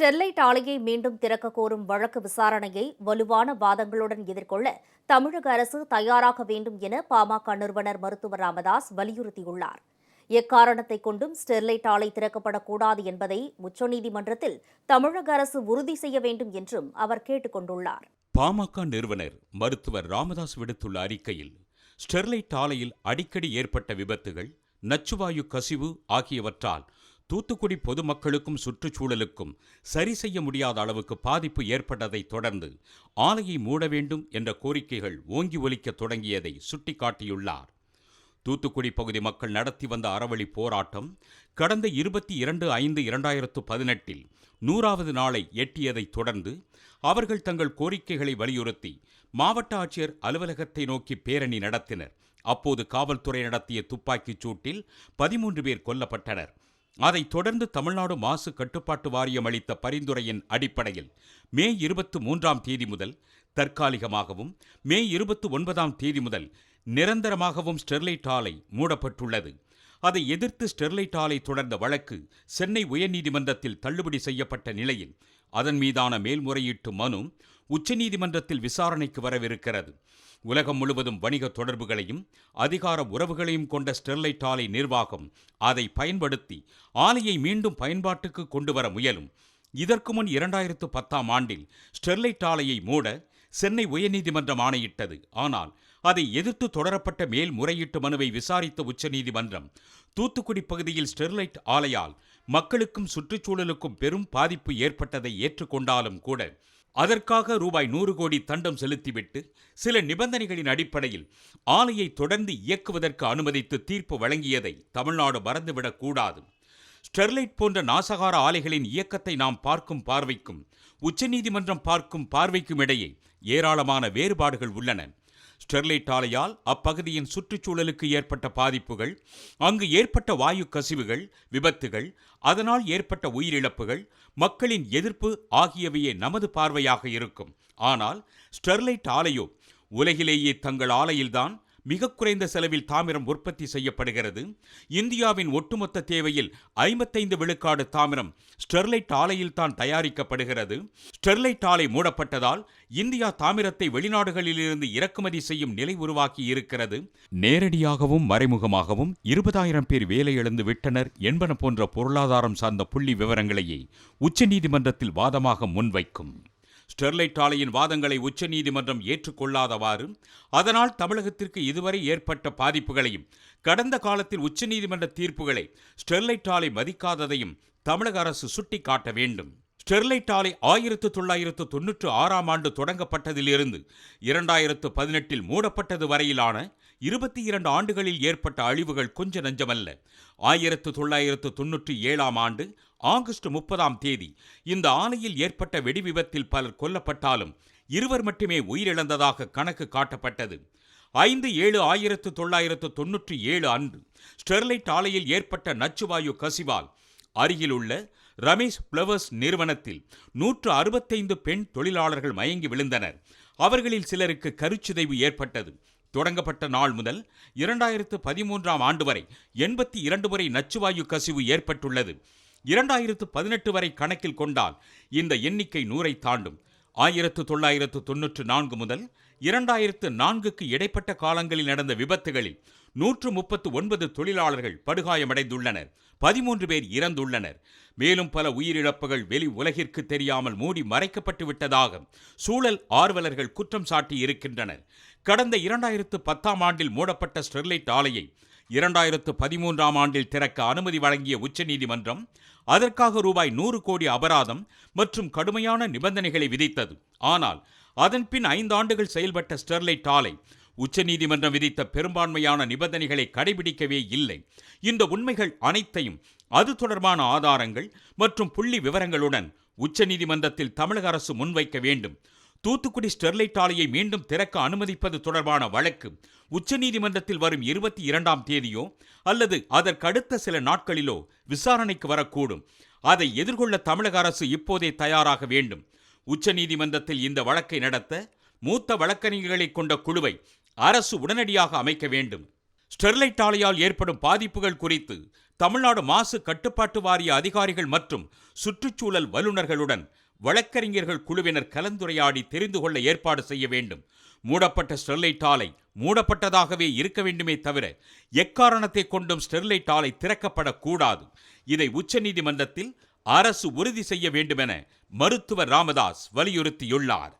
Sterlite ஆலையை மீண்டும் திறக்க கோரும் வழக்கு விசாரணையை வலுவான வாதங்களுடன் எதிர்கொள்ள தமிழக அரசு தயாராக வேண்டும் என பாமக நிறுவனர் மருத்துவர் ராமதாஸ் வலியுறுத்தியுள்ளார். எக்காரணத்தை கொண்டும் ஸ்டெர்லைட் ஆலை திறக்கப்படக்கூடாது என்பதை உச்சநீதிமன்றத்தில் தமிழக அரசு உறுதி செய்ய வேண்டும் என்றும் அவர் கேட்டுக் கொண்டுள்ளார். பாமக நிறுவனர் மருத்துவர் ராமதாஸ் விடுத்துள்ள அறிக்கையில் ஸ்டெர்லைட் ஆலையில் அடிக்கடி ஏற்பட்ட விபத்துகள் நச்சுவாயு கசிவு ஆகியவற்றால் தூத்துக்குடி பொதுமக்களுக்கும் சுற்றுச்சூழலுக்கும் சரி செய்ய முடியாத அளவுக்கு பாதிப்பு ஏற்பட்டதைத் தொடர்ந்து ஆலையை மூட வேண்டும் என்ற கோரிக்கைகள் ஓங்கி ஒலிக்கத் தொடங்கியதை சுட்டிக்காட்டியுள்ளார். தூத்துக்குடி பகுதி மக்கள் நடத்தி வந்த அறவழி போராட்டம் கடந்த இருபத்தி இரண்டு ஐந்து இரண்டாயிரத்து பதினெட்டில் நூறாவது நாளை எட்டியதைத் தொடர்ந்து அவர்கள் தங்கள் கோரிக்கைகளை வலியுறுத்தி மாவட்ட ஆட்சியர் அலுவலகத்தை நோக்கி பேரணி நடத்தினர். அப்போது காவல்துறை நடத்திய துப்பாக்கிச் சூட்டில் பதிமூன்று பேர் கொல்லப்பட்டனர். அதைத் தொடர்ந்து தமிழ்நாடு மாசு கட்டுப்பாட்டு வாரியம் அளித்த பரிந்துரையின் அடிப்படையில் மே இருபத்து மூன்றாம் தேதி முதல் தற்காலிகமாகவும் மே இருபத்து ஒன்பதாம் தேதி முதல் நிரந்தரமாகவும் ஸ்டெர்லைட் ஆலை மூடப்பட்டுள்ளது. அதை எதிர்த்து ஸ்டெர்லைட் ஆலை தொடர்ந்த வழக்கு சென்னை உயர்நீதிமன்றத்தில் தள்ளுபடி செய்யப்பட்ட நிலையில் அதன் மீதான மேல்முறையீட்டு மனு உச்சநீதிமன்றத்தில் விசாரணைக்கு வரவிருக்கிறது. உலகம் முழுவதும் வணிக தொடர்புகளையும் அதிகார உறவுகளையும் கொண்ட ஸ்டெர்லைட் ஆலை நிர்வாகம் அதை பயன்படுத்தி ஆலையை மீண்டும் பயன்பாட்டுக்கு கொண்டு வர முயலும். இதற்கு முன் இரண்டாயிரத்து பத்தாம் ஆண்டில் ஸ்டெர்லைட் ஆலையை மூட சென்னை உயர்நீதிமன்றம் ஆணையிட்டது. ஆனால் அதை எதிர்த்து தொடரப்பட்ட மேல்முறையீட்டு மனுவை விசாரித்த உச்சநீதிமன்றம் தூத்துக்குடி பகுதியில் ஸ்டெர்லைட் ஆலையால் மக்களுக்கும் சுற்றுச்சூழலுக்கும் பெரும் பாதிப்பு ஏற்பட்டதை ஏற்றுக்கொண்டாலும் கூட அதற்காக ரூபாய் நூறு கோடி தண்டம் செலுத்திவிட்டு சில நிபந்தனைகளின் அடிப்படையில் ஆலையை தொடர்ந்து இயக்குவதற்கு அனுமதித்து தீர்ப்பு வழங்கியதை தமிழ்நாடு மறந்துவிடக்கூடாது ஸ்டெர்லைட் போன்ற நாசகார ஆலைகளின் இயக்கத்தை நாம் பார்க்கும் பார்வைக்கும் உச்சநீதிமன்றம் பார்க்கும் பார்வைக்கும் இடையே ஏராளமான வேறுபாடுகள் உள்ளன. ஸ்டெர்லைட் ஆலையால் அப்பகுதியின் சுற்றுச்சூழலுக்கு ஏற்பட்ட பாதிப்புகள் அங்கு ஏற்பட்ட வாயு கசிவுகள் விபத்துகள் அதனால் ஏற்பட்ட உயிரிழப்புகள் மக்களின் எதிர்ப்பு ஆகியவையே நமது பார்வையாக இருக்கும். ஆனால் ஸ்டெர்லைட் ஆலையோ உலகிலேயே தங்கள் ஆலையில்தான் மிக குறைந்த செலவில் தாமிரம் உற்பத்தி செய்யப்படுகிறது. இந்தியாவின் ஒட்டுமொத்த தேவையில் ஐம்பத்தைந்து விழுக்காடு தாமிரம் ஸ்டெர்லைட் ஆலையில் தான் தயாரிக்கப்படுகிறது. ஸ்டெர்லைட் ஆலை மூடப்பட்டதால் இந்தியா தாமிரத்தை வெளிநாடுகளிலிருந்து இறக்குமதி செய்யும் நிலை உருவாக்கி இருக்கிறது. நேரடியாகவும் மறைமுகமாகவும் இருபதாயிரம் பேர் வேலை இழந்து விட்டனர் என்பன போன்ற பொருளாதாரம் சார்ந்த புள்ளி விவரங்களையே உச்சநீதிமன்றத்தில் வாதமாக முன்வைக்கும். ஸ்டெர்லைட் ஆலையின் வாதங்களை உச்சநீதிமன்றம் ஏற்றுக்கொள்ளாதவாறு அதனால் தமிழகத்திற்கு இதுவரை ஏற்பட்ட பாதிப்புகளையும் கடந்த காலத்தில் உச்சநீதிமன்ற தீர்ப்புகளை ஸ்டெர்லைட் ஆலை மதிக்காததையும் தமிழக அரசு சுட்டிக்காட்ட வேண்டும். ஸ்டெர்லைட் ஆலை ஆயிரத்து தொள்ளாயிரத்து தொன்னூற்று ஆறாம் ஆண்டு தொடங்கப்பட்டதிலிருந்து இரண்டாயிரத்து பதினெட்டில் மூடப்பட்டது வரையிலான இருபத்தி இரண்டு ஆண்டுகளில் ஏற்பட்ட அழிவுகள் கொஞ்ச நஞ்சமல்ல. ஆயிரத்து தொள்ளாயிரத்து தொன்னூற்றி ஏழாம் ஆண்டு ஆகஸ்ட் முப்பதாம் தேதி இந்த ஆலையில் ஏற்பட்ட வெடி விபத்தில் பலர் கொல்லப்பட்டாலும் இருவர் மட்டுமே உயிரிழந்ததாக கணக்கு காட்டப்பட்டது. ஐந்து ஏழு ஆயிரத்து தொள்ளாயிரத்து தொன்னூற்றி ஏழு அன்று ஸ்டெர்லைட் ஆலையில் ஏற்பட்ட நச்சுவாயு கசிவால் அருகிலுள்ள ரமேஷ் பிளவர்ஸ் நிறுவனத்தில் நூற்று அறுபத்தைந்து பெண் தொழிலாளர்கள் மயங்கி விழுந்தனர். அவர்களில் சிலருக்கு கருச்சிதைவு ஏற்பட்டது. தொடங்கப்பட்ட நாள் முதல் இரண்டாயிரத்து பதிமூன்றாம் ஆண்டு வரை எண்பத்தி இரண்டு முறை நச்சுவாயு கசிவு ஏற்பட்டுள்ளது. இரண்டாயிரத்து பதினெட்டு வரை கணக்கில் கொண்டால் இந்த எண்ணிக்கை நூறை தாண்டும். ஆயிரத்து தொள்ளாயிரத்து தொன்னூற்று நான்கு முதல் இரண்டாயிரத்து நான்குக்கு இடைப்பட்ட காலங்களில் நடந்த விபத்துகளில் நூற்று முப்பத்து ஒன்பது தொழிலாளர்கள் படுகாயமடைந்துள்ளனர். பதிமூன்று பேர் இறந்துள்ளனர். மேலும் பல உயிரிழப்புகள் வெளி உலகிற்கு தெரியாமல் மூடி மறைக்கப்பட்டு விட்டதாக சூழல் ஆர்வலர்கள் குற்றம் சாட்டி இருக்கின்றனர் கடந்த இரண்டாயிரத்து பத்தாம் ஆண்டில் மூடப்பட்ட ஸ்டெர்லைட் ஆலையை இரண்டாயிரத்து பதிமூன்றாம் ஆண்டில் திறக்க அனுமதி வழங்கிய உச்சநீதிமன்றம் அதற்காக ரூபாய் நூறு கோடி அபராதம் மற்றும் கடுமையான நிபந்தனைகளை விதித்தது. ஆனால் அதன்பின் ஐந்து ஆண்டுகள் செயல்பட்ட ஸ்டெர்லைட் ஆலை உச்சநீதிமன்றம் விதித்த பெரும்பான்மையான நிபந்தனைகளை கடைபிடிக்கவே இல்லை. இந்த உண்மைகள் அனைத்தையும் அது தொடர்பான ஆதாரங்கள் மற்றும் புள்ளி விவரங்களுடன் உச்சநீதிமன்றத்தில் தமிழக அரசு முன்வைக்க வேண்டும். தூத்துக்குடி ஸ்டெர்லைட் ஆலையை மீண்டும் திறக்க அனுமதிப்பது தொடர்பான வழக்கு உச்சநீதிமன்றத்தில் வரும் இருபத்தி இரண்டாம் தேதியோ அல்லது அதற்கடுத்த சில நாட்களிலோ விசாரணைக்கு வரக்கூடும். அதை எதிர்கொள்ள தமிழக அரசு இப்போதே தயாராக வேண்டும். உச்சநீதிமன்றத்தில் இந்த வழக்கை நடத்த மூத்த வழக்கறிஞர்களை கொண்ட குழுவை அரசு உடனடியாக அமைக்க வேண்டும். ஸ்டெர்லைட் ஆலையால் ஏற்படும் பாதிப்புகள் குறித்து தமிழ்நாடு மாசு கட்டுப்பாட்டு வாரிய அதிகாரிகள் மற்றும் சுற்றுச்சூழல் வல்லுநர்களுடன் வழக்கறிஞர்கள் குழுவினர் கலந்துரையாடி தெரிந்து கொள்ள ஏற்பாடு செய்ய வேண்டும். மூடப்பட்ட ஸ்டெர்லைட் ஆலை மூடப்பட்டதாகவே இருக்க வேண்டுமே தவிர எக்காரணத்தை கொண்டும் ஸ்டெர்லைட் ஆலை திறக்கப்படக்கூடாது. இதை உச்சநீதிமன்றத்தில் அரசு உறுதி செய்ய வேண்டுமென மருத்துவர் ராமதாஸ் வலியுறுத்தியுள்ளார்.